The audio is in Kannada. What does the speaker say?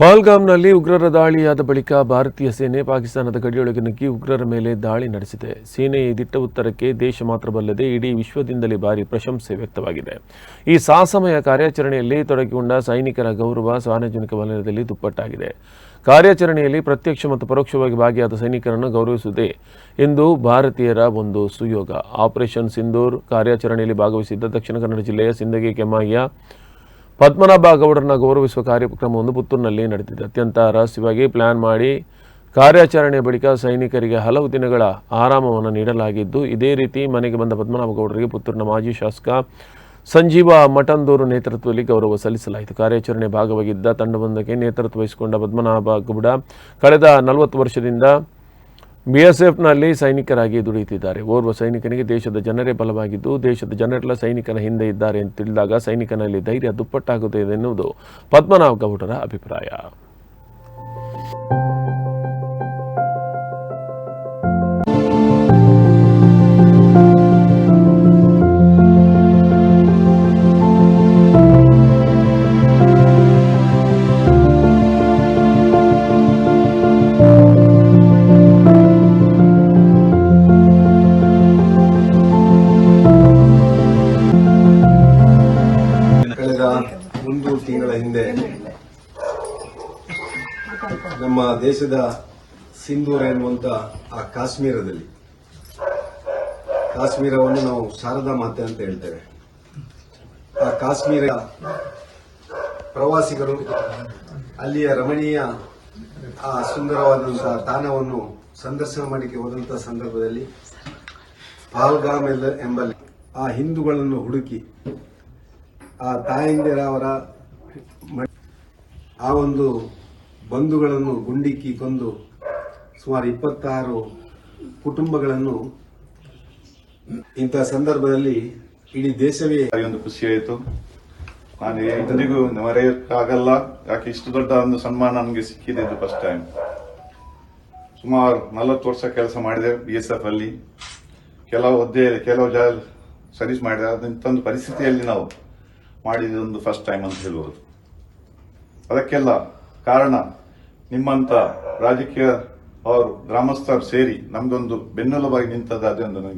ಪಹಲ್ಗಾಮ್ನಲ್ಲಿ ಉಗ್ರರ ದಾಳಿಯಾದ ಬಳಿಕ ಭಾರತೀಯ ಸೇನೆ ಪಾಕಿಸ್ತಾನದ ಗಡಿಯೊಳಗೆ ನುಗ್ಗಿ ಉಗ್ರರ ಮೇಲೆ ದಾಳಿ ನಡೆಸಿದೆ. ಸೇನೆಯ ದಿಟ್ಟ ಉತ್ತರಕ್ಕೆ ದೇಶ ಮಾತ್ರವಲ್ಲದೆ ಇಡೀ ವಿಶ್ವದಿಂದಲೇ ಭಾರಿ ಪ್ರಶಂಸೆ ವ್ಯಕ್ತವಾಗಿದೆ. ಈ ಸಾಹಸಮಯ ಕಾರ್ಯಾಚರಣೆಯಲ್ಲಿ ತೊಡಗಿಕೊಂಡ ಸೈನಿಕರ ಗೌರವ ಸಾರ್ವಜನಿಕ ವಲಯದಲ್ಲಿ ದುಪ್ಪಟ್ಟಾಗಿದೆ. ಕಾರ್ಯಾಚರಣೆಯಲ್ಲಿ ಪ್ರತ್ಯಕ್ಷ ಮತ್ತು ಪರೋಕ್ಷವಾಗಿ ಭಾಗಿಯಾದ ಸೈನಿಕರನ್ನು ಗೌರವಿಸುವುದೇ ಎಂದು ಭಾರತೀಯರ ಒಂದು ಸುಯೋಗ. ಆಪರೇಷನ್ ಸಿಂಧೂರ್ ಕಾರ್ಯಾಚರಣೆಯಲ್ಲಿ ಭಾಗವಹಿಸಿದ್ದ ದಕ್ಷಿಣ ಕನ್ನಡ ಜಿಲ್ಲೆಯ ಸಿಂದಗಿ ಕೆಮ್ಮಯ್ಯ ಪದ್ಮನಾಭ ಗೌಡರನ್ನ ಗೌರವಿಸುವ ಕಾರ್ಯಕ್ರಮವೊಂದು ಪುತ್ತೂರಿನಲ್ಲಿ ನಡೆದಿದೆ ಅತ್ಯಂತ ರಹಸ್ಯವಾಗಿ ಪ್ಲಾನ್ ಮಾಡಿ ಕಾರ್ಯಾಚರಣೆ ಬಳಿಕ ಸೈನಿಕರಿಗೆ ಹಲವು ದಿನಗಳ ಆರಾಮವನ್ನು ನೀಡಲಾಗಿದ್ದು, ಇದೇ ರೀತಿ ಮನೆಗೆ ಬಂದ ಪದ್ಮನಾಭ ಗೌಡರಿಗೆ ಪುತ್ತೂರಿನ ಮಾಜಿ ಶಾಸಕ ಸಂಜೀವ ಮಠಂದೂರು ನೇತೃತ್ವದಲ್ಲಿ ಗೌರವ ಸಲ್ಲಿಸಲಾಯಿತು. ಕಾರ್ಯಾಚರಣೆ ಭಾಗವಾಗಿದ್ದ ತಂಡವೊಂದಕ್ಕೆ ನೇತೃತ್ವ ವಹಿಸಿಕೊಂಡ ಪದ್ಮನಾಭ ಗೌಡ, ಕಳೆದ ನಲವತ್ತು ವರ್ಷದಿಂದ ಬಿಎಸ್ಎಫ್ನಲ್ಲಿ ಸೈನಿಕರಾಗಿ ದುಡಿಯುತ್ತಿದ್ದಾರೆ. ಓರ್ವ ಸೈನಿಕನಿಗೆ ದೇಶದ ಜನರೇ ಬಲವಾಗಿದ್ದು, ದೇಶದ ಜನರೆಲ್ಲ ಸೈನಿಕನ ಹಿಂದೆ ಇದ್ದಾರೆ ಎಂದು ತಿಳಿದಾಗ ಸೈನಿಕನಲ್ಲಿ ಧೈರ್ಯ ದುಪ್ಪಟ್ಟಾಗುತ್ತದೆ ಎನ್ನುವುದು ಪದ್ಮನಾಭ ಗೌಡರ ಅಭಿಪ್ರಾಯ. ತಿಂಗಳ ಹಿಂದೆ ನಮ್ಮ ದೇಶದ ಸಿಂಧೂರ ಎನ್ನುವಂತ ಆ ಕಾಶ್ಮೀರದಲ್ಲಿ. ಕಾಶ್ಮೀರವನ್ನು ನಾವು ಶಾರದಾ ಮಾತೆ ಅಂತ ಹೇಳ್ತೇವೆ. ಆ ಕಾಶ್ಮೀರ ಪ್ರವಾಸಿಗರು ಅಲ್ಲಿಯ ರಮಣೀಯ ಆ ಸುಂದರವಾದಂತಹ ತಾಣವನ್ನು ಸಂದರ್ಶನ ಮಾಡಲಿಕ್ಕೆ ಹೋದಂತಹ ಸಂದರ್ಭದಲ್ಲಿ ಪಾಲ್ಗಾಮ್ ಎಂಬಲ್ಲಿ ಆ ಹಿಂದೂಗಳನ್ನು ಹುಡುಕಿ ಆ ತಾಯಂದಿರ ಅವರ ಮ- ಆ ಒಂದು ಬಂಧುಗಳನ್ನು ಗುಂಡಿಕ್ಕಿ ಕೊಂದು ಸುಮಾರು ಇಪ್ಪತ್ತಾರು ಕುಟುಂಬಗಳನ್ನು ಇಂತಹ ಸಂದರ್ಭದಲ್ಲಿ ಇಡೀ ದೇಶವೇ ಒಂದು ಖುಷಿಯಾಯಿತು ನಾನು ಎಂದಿಗೂ ಮರೆಯಕ್ಕಾಗಲ್ಲ. ಯಾಕೆ ಇಷ್ಟು ದೊಡ್ಡ ಒಂದು ಸನ್ಮಾನ ನನಗೆ ಸಿಕ್ಕಿದೆ ಇದು ಫಸ್ಟ್ ಟೈಮ್ ಸುಮಾರು ನಲವತ್ತು ವರ್ಷ ಕೆಲಸ ಮಾಡಿದೆ ಬಿ ಎಸ್ ಎಫ್ ಅಲ್ಲಿ. ಕೆಲವು ಹುದ್ದೆ ಕೆಲವು ಜಾ ಸರ್ವಿಸ್ ಮಾಡಿದೆ. ಅದಂತೊಂದು ಪರಿಸ್ಥಿತಿಯಲ್ಲಿ ನಾವು ಮಾಡಿದೊಂದು ಫಸ್ಟ್ ಟೈಮ್ ಅಂತ ಹೇಳುವುದು ಅದಕ್ಕೆಲ್ಲ ಕಾರಣ ನಿಮ್ಮಂತ ರಾಜಕೀಯ ಅವರು, ಗ್ರಾಮಸ್ಥರು ಸೇರಿ ನಮ್ದೊಂದು ಬೆನ್ನೆಲುಬಾಗಿ ನಿಂತದ್ದು ಅದೊಂದು ನನಗೆ